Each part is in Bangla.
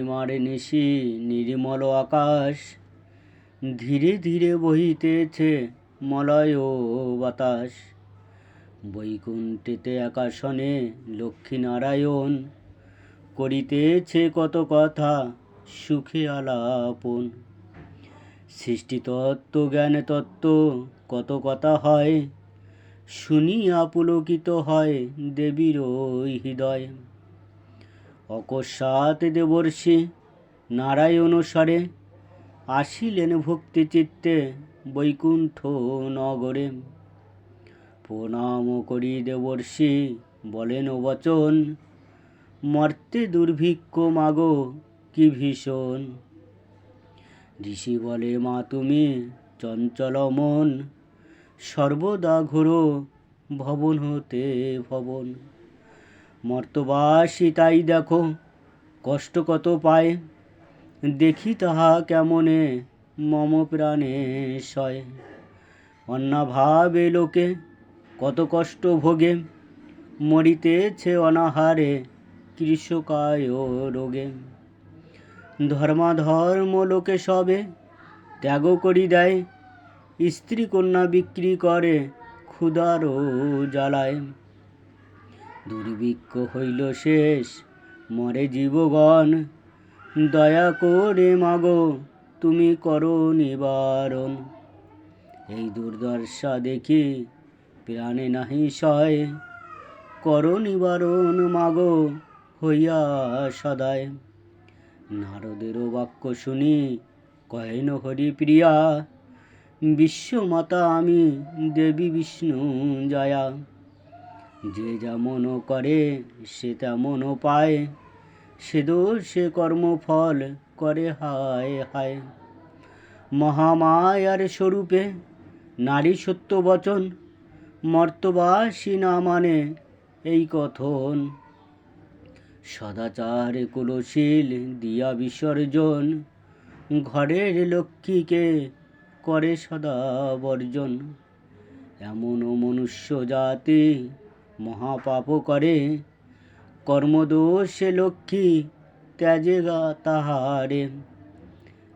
পূর্ণিমার নিশি, নির্মল আকাশ। ধীরে ধীরে বহিতেছে মলয় বাতাস। বৈকুণ্ঠেতে আকাশনে লক্ষ্মীনারায়ণ করিতেছে কত কথা সুখে আলাপন। সৃষ্টিতত্ত্ব জ্ঞান তত্ত্ব কত কথা হয় শুনিয়া পুলকিত হয় দেবীর ওই হৃদয়। অকস্মাৎ দেবর্ষি নারায়ণ স্বরে আসিলেন ভক্তি চিত্তে বৈকুণ্ঠ নগরে। প্রণাম করি দেবর্ষি, বলেন বচন, মর্তে দুর্ভিক্ষ মাগো কি ভীষণ। ঋষি বলে, মা তুমি চঞ্চল মন, সর্বদা ঘোরো ভবন হতে ভবন। মর্তবাসী তাই দেখো, কষ্ট কত পায়। দেখি তাহা কেমনে মম প্রাণে সয়। অন্নাভাবে লোকে কত কষ্ট ভোগে, মরিতেছে অনাহারে কৃষকায় রোগে। ধর্মাধর্ম লোকে সবে ত্যাগ করি দেয় স্ত্রী কন্যা বিক্রি করে ক্ষুধারও জ্বালায়। দুর্ভিক্ষ হইল শেষ, মরে জীবগণ। দয়া করে মাগো, তুমি করো নিবারণ। এই দুর্দশা দেখি প্রাণে নাহি সয়। করো নিবারণ মাগো, হইয়া সদায়। নারদেরও বাক্য শুনি, কহেন হরিপ্রিয়া, বিশ্বমাতা আমি দেবী বিষ্ণু জয়া। যে যেমন করে, সে তেমন পায়। সে সে কর্মফল করে, হায় হায়। মহামায়ার স্বরূপে নারী সত্য বচন, মর্তবাসী না মানে এই কথন। সদাচার কুলশীল দিয়া বিসর্জন, ঘরের লক্ষ্মীকে করে সদা বর্জন। এমন মনুষ্য জাতি মহাপাপ করে। কর্মদোষে লক্ষ্মী ত্যাজে গা তাহারে।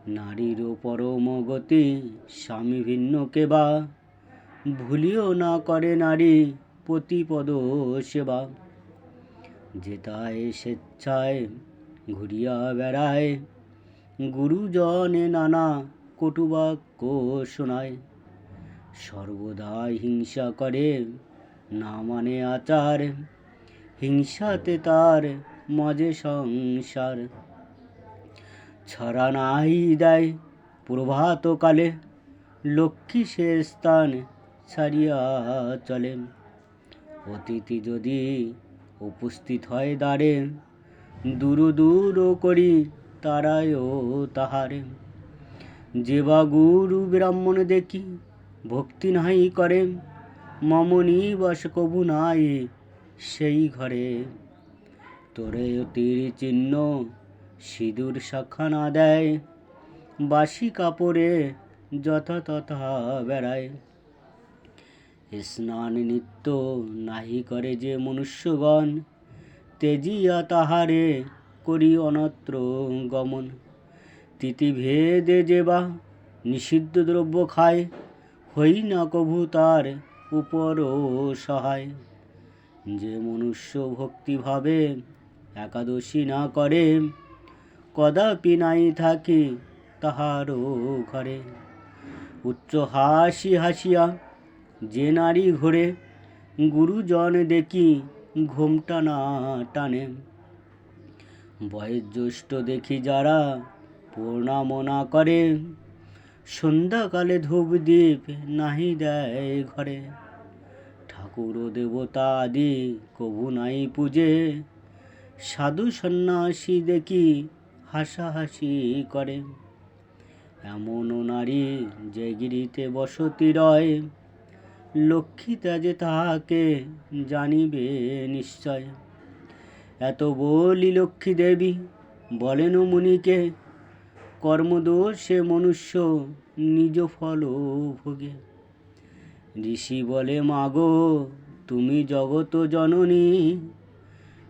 নারীর পরম গতি স্বামী ভিন্ন কেবা। ভুলিও না করে নারী প্রতিপদ সেবা। যেতায় স্বেচ্ছায় ঘুরিয়া বেড়ায়। গুরুজনে নানা কটুবাক্য শোনায়। সর্বদা হিংসা করে না মানে আচার, হিংসাতে তার মাঝে সংসার। ছড়া নাই দেয় প্রভাতকালে, লক্ষ্মী সে স্থান ছাড়িয়া চলে। অতিথি যদি উপস্থিত হয় দ্বারে, দূর দূর করি তারায়ও তাহারে। যে বা গুরু ব্রাহ্মণ দেখি, ভক্তি নাই করে মমনি বস কবু নাই সেই ঘরে। তোরে তীর চিহ্ন সিঁদুর শাখা না দেয়, বাসি কাপড়ে যথা তথা বেড়ায়। স্নান নিত্য নাহি করে যে মনুষ্যগণ, তেজিয়া তাহারে করি অনত্র গমন। তিথিভেদে যে বা নিষিদ্ধ দ্রব্য খায়, হই না কভু তার উপরও সহায় যে মনুষ্য ভক্তিভাবে একাদশী না করে, কদাপি নাই থাকি তাহারও ঘরে। উচ্চ হাসি হাসিয়া যে নারী ঘোরে, গুরুজন দেখি ঘোমটা না টানে। বয়োজ্যেষ্ঠ দেখি যারা প্রণামনা করে, সন্ধ্যাকালে ধূপ দ্বীপ নাহি দেয় ঘরে। ঠাকুর দেবতা আদি কভু নাই পূজে। সাধু সন্ন্যাসী দেখি হাসাহাসি করে। এমন নারী যে গিরিতে বসতি রয়। লক্ষ্মী ত্যাজে তাহাকে জানিবে নিশ্চয়। এত বলি লক্ষ্মী দেবী, বলেন মুনিকে, কর্মদোষে মনুষ্য নিজ ফল ভোগে। ঋষি বলে, মাগো, তুমি জগত জননী,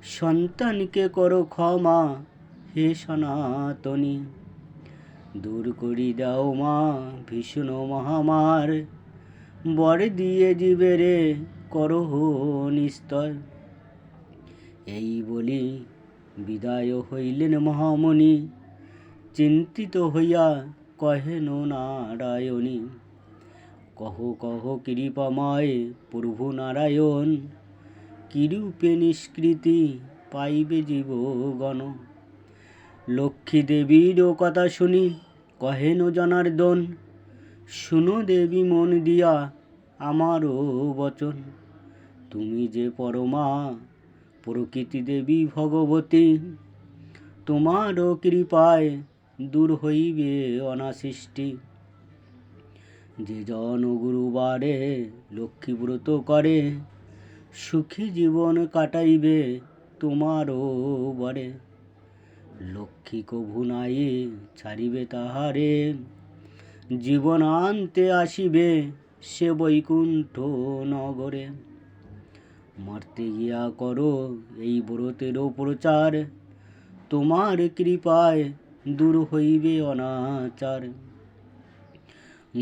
সন্তানকে করো ক্ষমা, হে সনাতনী। দূর করি দাও মা ভীষণ মহামার, বর দিয়ে জীবেরে করহ নিস্তর এই বলি বিদায় হইলেন মহামণি। চিন্তিত হইয়া কহেন, নারায়ণী কহ কহ কৃপাময় প্রভু নারায়ণ, কিরূপে নিষ্কৃতি পাইবে জীবগণ? লক্ষ্মী দেবীর কথা শুনি, কহেন জনার্দন, শুনো দেবী মন দিয়া আমারও বচন। তুমি যে পরমা, প্রকৃতি দেবী ভগবতী, তোমারও কৃপায় দূর হইবে অনাসৃষ্টি। যে জন গুরুবারে লক্ষ্মী ব্রত করে, সুখী জীবন কাটাইবে তোমারও বারে। লক্ষ্মী কভু নাই ছাড়িবে তাহারে, জীবন আনতে আসিবে সে বৈকুণ্ঠ নগরে। মরতে গিয়া করো এই ব্রতেরও প্রচার, তোমার কৃপায় দূর হইবে অনাচার।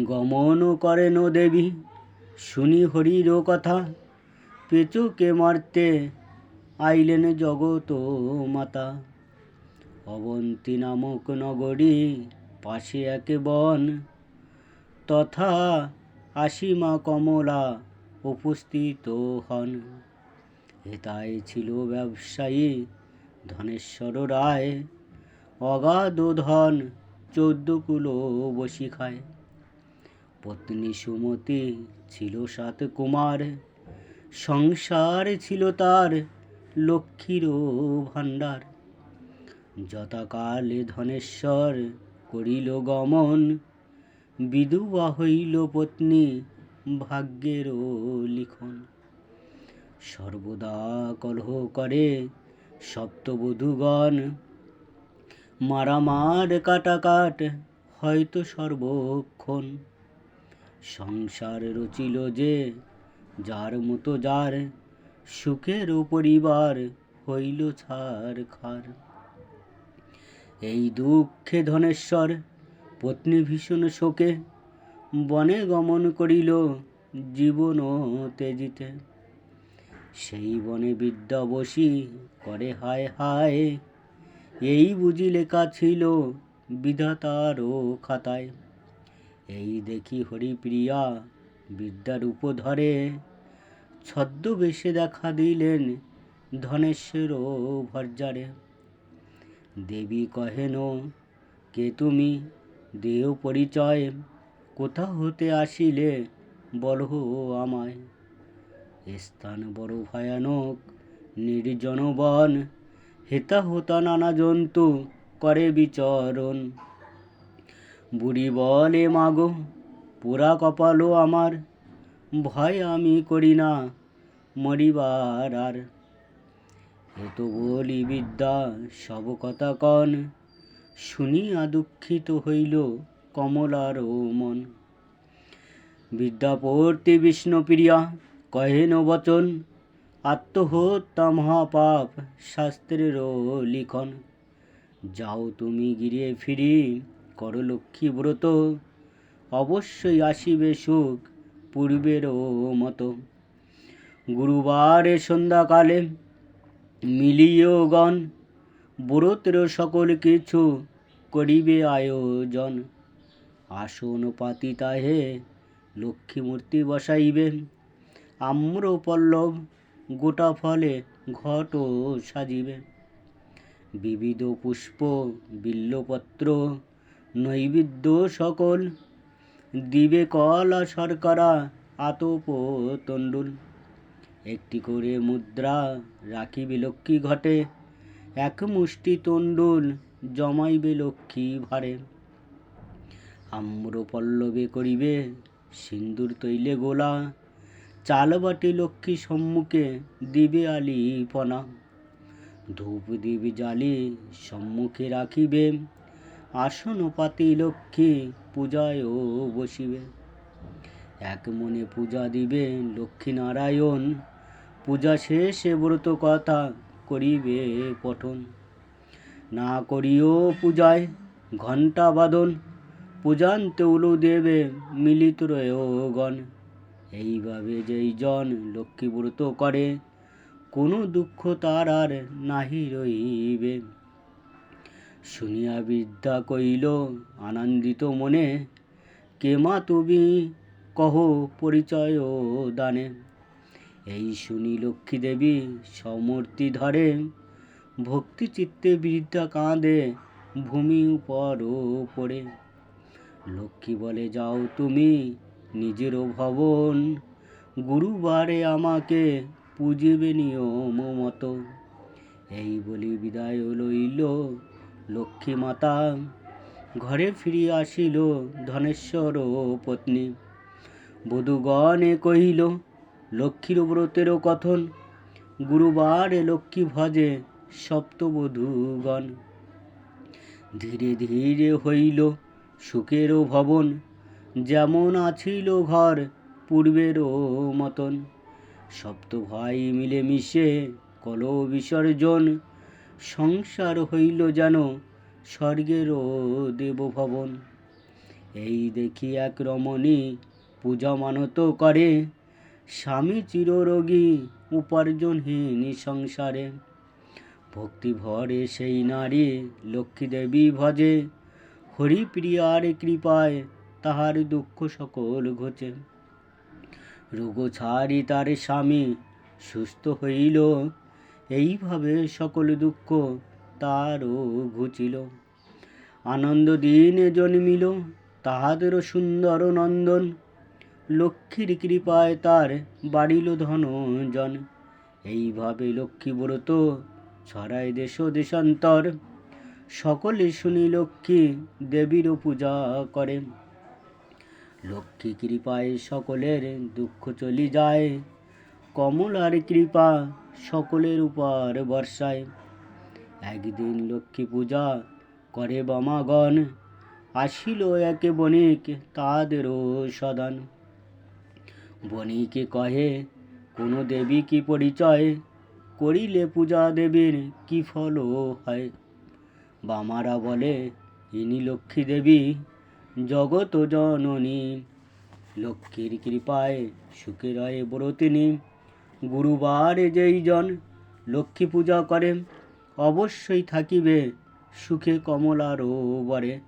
গমন করেন দেবী। শুনি হরির কথা, পেচুকে মারতে আইলেন জগত মাতা। অবন্তী নামক নগরী পাশে একে বন, তথা আসিমা কমলা উপস্থিত হন। হেতায় ছিল ব্যবসায়ী ধনেশ্বর রায়। অগাধ ধন, চৌদ্দ কুলো বসি খায় পত্নী সুমতি ছিল সাত কুমার। সংসার ছিল তার লক্ষ্মীরও ভাণ্ডার। যথাকালে ধনেশ্বর করিল গমন বিধবা হইল পত্নী ভাগ্যেরও লিখন। সর্বদা কলহ করে সপ্তবধূগণ, মারামার কাটাকাট হয়তো সর্বক্ষণ। সংসার রচিল যে, যার মতো যার, সুখের পরিবার হইল ছার খার। এই দুঃখে ধনেশ্বর, পত্নী ভীষণ শোকে, বনে গমন করিল জীবন তেজিতে সেই বনে বিদ্যা বসি করে হায় হায়, এই বুঝি লেখা ছিল বিধাতারও খাতায়। এই দেখি হরিপ্রিয়া বিদ্যার উপধরে। ছদ্মবেশে দেখা দিলেন ধনেশ্বর ও ভর্জারে দেবী কহেন, কে তুমি? দেহ পরিচয়। কোথা হতে আসিলে? বলহ আমায়। স্থান বড় ভয়ানক নির্জন বন হেতা হোতা নানা জন্তু, করে বিচরণ। বুড়ি বলে, মাগো পুরা কপালও আমার। ভয় আমি করি না মরিবার আর। এত বলি বিদ্যা, সব কথা কন। শুনিয়া দুঃখিত হইল কমলার ও মন। বিদ্যা পড়তে বিষ্ণুপ্রিয়া কহেন বচন, আত্মহত্যা মহাপাপ শাস্ত্রেরও লিখন। যাও তুমি গিরে ফিরি কর লক্ষ্মী ব্রত, অবশ্যই আসিবে সুখ পূর্বেরও মতো। গুরুবারে সন্ধ্যাকালে মিলিয়েও গণ, ব্রতের সকল কিছু করিবে আয়োজন। আসন পাতি তাহে লক্ষ্মী মূর্তি বসাইবে। আম্র পল্লব গোটা ফলে ঘট সাজিবে। বিবিধ পুষ্প, বিল্লপত্র নৈবেদ্য সকল। দিবে কলা শর্করা, আতপ তণ্ডুল একটি করে মুদ্রা রাখিবে লক্ষ্মী ঘটে, এক মুষ্টি তণ্ডুল জমাইবে লক্ষ্মী ভারে। আম্র পল্লবে করিবে সিন্দুর তৈলে গোলা, চাল বাটি লক্ষ্মী সম্মুখে দিবে আলিপনা। ধূপ দিবে জালি সম্মুখে রাখিবে আসন পাতি লক্ষ্মী পূজায়ও বসিবে। এক মনে পূজা দিবে লক্ষ্মী নারায়ণ পূজা শেষে ব্রত কথা করিবে পঠন। না করিও পূজায় ঘণ্টা বাদন পূজান্তে উলু দেবে মিলিত গণ এইভাবে যেই জন লক্ষ্মী ব্রত করে, কোনো দুঃখ তার আর নাহি রইবে। শুনিয়া বিদ্যা কইল আনন্দিত মনে, কে মা তুমি? কহ পরিচয় দানে। এই শুনি লক্ষ্মী দেবী সমর্তি ধরে, ভক্তি চিত্তে বিদ্যা কাঁদে ভূমি উপর পড়ে লক্ষ্মী বলে, যাও তুমি নিজেরও ভবন, গুরুবারে আমাকে পুজিবে নিয়ম মতো। এই বলি বিদায় লইল। লক্ষ্মী মাতা ঘরে ফিরিয়া আসিল ধনেশ্বর ও পত্নী। বধূগণে কহিল, লক্ষ্মীর ব্রতেরও কথন, গুরুবারে লক্ষ্মী ভজে সপ্তবধূগণ। ধীরে ধীরে হইল সুখেরও ভবন, যেমন আছিল ঘর পূর্বেরও মতন। সপ্ত ভাই মিলে মিশে কল বিসর্জন সংসার হইল যেন স্বর্গের স্বর্গেরও দেবভবন। এই দেখি এক রমণী পূজা মানত করে, স্বামী চিররোগী, উপার্জনহীন সংসারে। ভক্তি ভরে সেই নারী লক্ষ্মী দেবী ভজে, হরিপ্রিয়ার কৃপায় তাহার দুঃখ সকল ঘোচে। রোগ ছাড়ি তার স্বামী, সুস্থ হইল এইভাবে সকল দুঃখ তারও ঘুচিল। আনন্দ দিনে জন্মিল তাহাদেরও সুন্দর নন্দন। লক্ষ্মীর কৃপায় তার বাড়িল ধনজন। এইভাবে লক্ষ্মী ব্রত ছড়ায় দেশ দেশান্তর। সকলে শুনি লক্ষ্মী দেবীরও পূজা করে। লক্ষ্মী কৃপায় সকলের দুঃখ চলি যায়। কমলার কৃপা সকলের উপর বর্ষায়। একদিন লক্ষ্মী পূজা করে বামাগণ, আসিল একে বণিক তাদেরও সদান। বণিকে কহে, কোনো দেবী কি পরিচয়? করিলে পূজা দেবীর কি ফল হয়? বামারা বলে, ইনি লক্ষ্মী দেবী, জগত জননী। লক্ষ্মীর কৃপায় সুখে রয়ে ব্রতিনী। গুরুবারে যেই জন লক্ষ্মী পূজা করে, অবশ্যই থাকিবে সুখে কমলারও বরে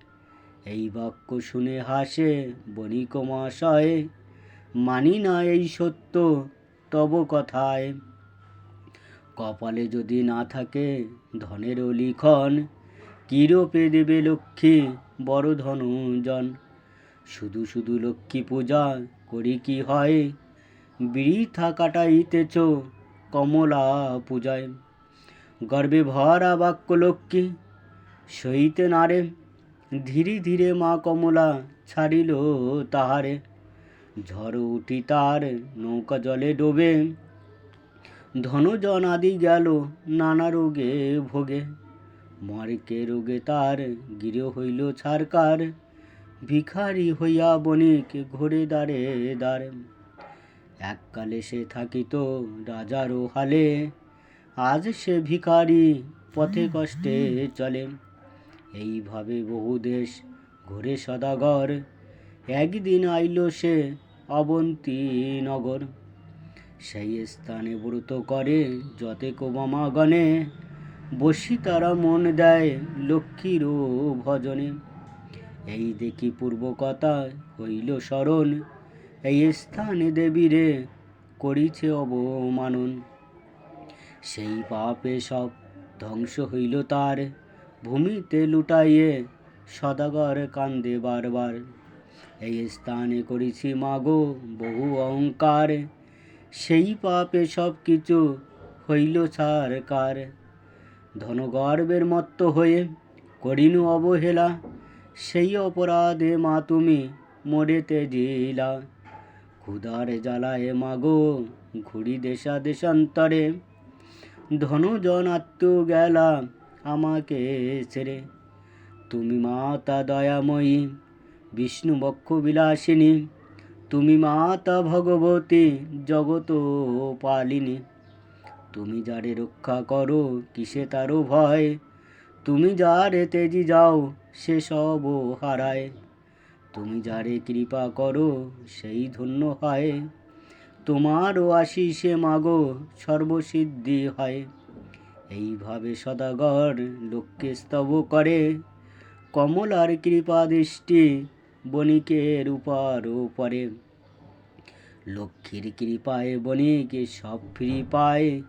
এই বাক্য শুনে হাসে বণিক মহাশয় মানি না এই সত্য তব কথায়। কপালে যদি না থাকে ধনের লিখন, কিরূপে দেবে লক্ষ্মী বড় ধনুজন শুধু শুধু লক্ষ্মী পূজা করি কি হয়? বৃথা কাটাইতেছ কমলা পূজায়। গর্বে ভরা বাক্য লক্ষ্মী, সইতে নারে। ধীরে ধীরে মা কমলা ছাড়িল তাহারে। ঝড় উঠি তার নৌকা জলে ডোবে। ধনজন আদি গেল নানা রোগে ভোগে। মরকে রোগে তার গৃহ হইল ছারকার। ভিখারি হইয়া বণিক ঘোরে দাঁড়ে দাঁড়ে এককালে সে থাকিত রাজারও হালে। আজ সে ভিখারি পথে কষ্টে চলে। এইভাবে বহু দেশ ঘুরে সদাগর। একদিন আইল সে অবন্তী নগর সেই স্থানে ব্রত করে যতে কোবামাগণে বসি তারা মন দেয় লক্ষ্মীরও ভজনে। এই দেখি পূর্ব কথা হইল স্মরণ। এই স্থানে দেবীরে করিছে অবমানন। সেই পাপে সব ধ্বংস হইল তার, ভূমিতে লুটাইয়ে সদাগর কান্দে বারবার। এই স্থানে করেছি মাগো বহু অহংকার, সেই পাপে সব কিছু হইল সারকার। ধনগর্বের মত্ত হয়ে করিনু অবহেলা, সেই অপরাধে মা তুমি মরেতে জিলা। ক্ষুধার জ্বালায় মাগো, ঘুরি দেশা দেশান্তরে। ধনজন আত্ম গেলা আমাকে ছেড়ে। তুমি মাতা দয়াময়ী, বিষ্ণু বক্ষ বিলাসিনী। তুমি মাতা ভগবতী, জগত পালিনী। তুমি যারে রক্ষা করো, কিসে তারও ভয়? তুমি যারে তেজি যাও, সে সব হারায়। তুমি যারে কৃপা করো, সেই ধন্য হয়। তোমারও আশিসে মাগো, সর্বসিদ্ধি হয়। এইভাবে সদাগর লোককে স্তব করে। কমলার কৃপা দৃষ্টি বণিকের উপর পরে লক্ষ্মীর কৃপায় বণিক সব ফ্রি পায়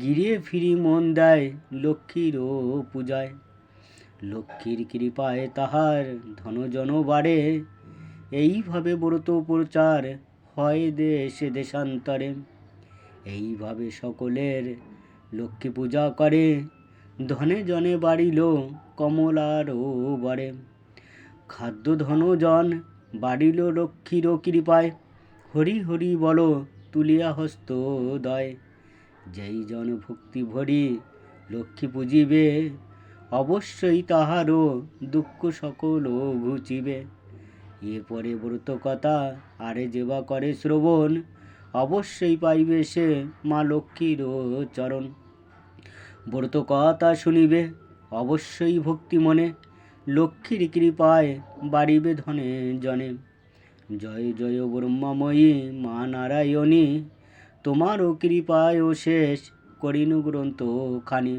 গিরে ফিরি মন দেয় লক্ষ্মীরও পূজায়। লক্ষ্মীর কৃপায় তাহার ধনজন বাড়ে। এইভাবে ব্রত প্রচার হয় দেশে দেশান্তরে। এইভাবে সকলের লক্ষ্মী পূজা করে। ধনে জনে বাড়িল কমলারও বাড়ে। খাদ্য ধনজন বাড়িল লক্ষ্মীরও কৃপায়। হরি হরি বলো তুলিয়া হস্ত দয় যেই জন ভক্তি ভরি লক্ষ্মী পুজিবে অবশ্যই তাহারও দুঃখ সকল ঘুচিবে। এ পরে ব্রত কথা, আরে যেবা করে শ্রবণ, অবশ্যই পাইবে সে মা লক্ষ্মীর চরণ। ব্রত কথা শুনিবে, অবশ্যই ভক্তি মনে, লক্ষ্মীর কৃপায় বাড়িবে ধনে জনে। জয় জয় ব্রহ্মাময়ী মা নারায়ণী তোমারও কৃপায় শেষ, করিনু গ্রন্থ খানি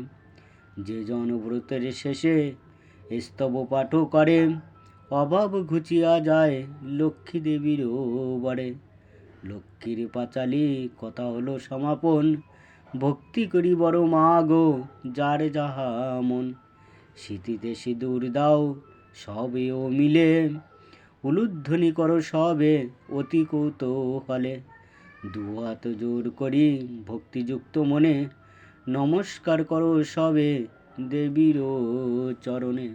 যে জন ব্রতের শেষে স্তব পাঠ করে, অভাব ঘুচিয়া যায় লক্ষ্মী দেবীরও বাড়ে লক্ষ্মীর পাঁচালি, কথা হলো সমাপন, ভক্তি করি বড় মা গো যার যাহা মন। স্মৃতিতে সিঁদুর দাও, সবে ও মিলে, উলুধ্বনি করো সবে, অতি কৌতূহলে। দুহাত জোর করি ভক্তিযুক্ত মনে নমস্কার করো সবে দেবীর চরণে।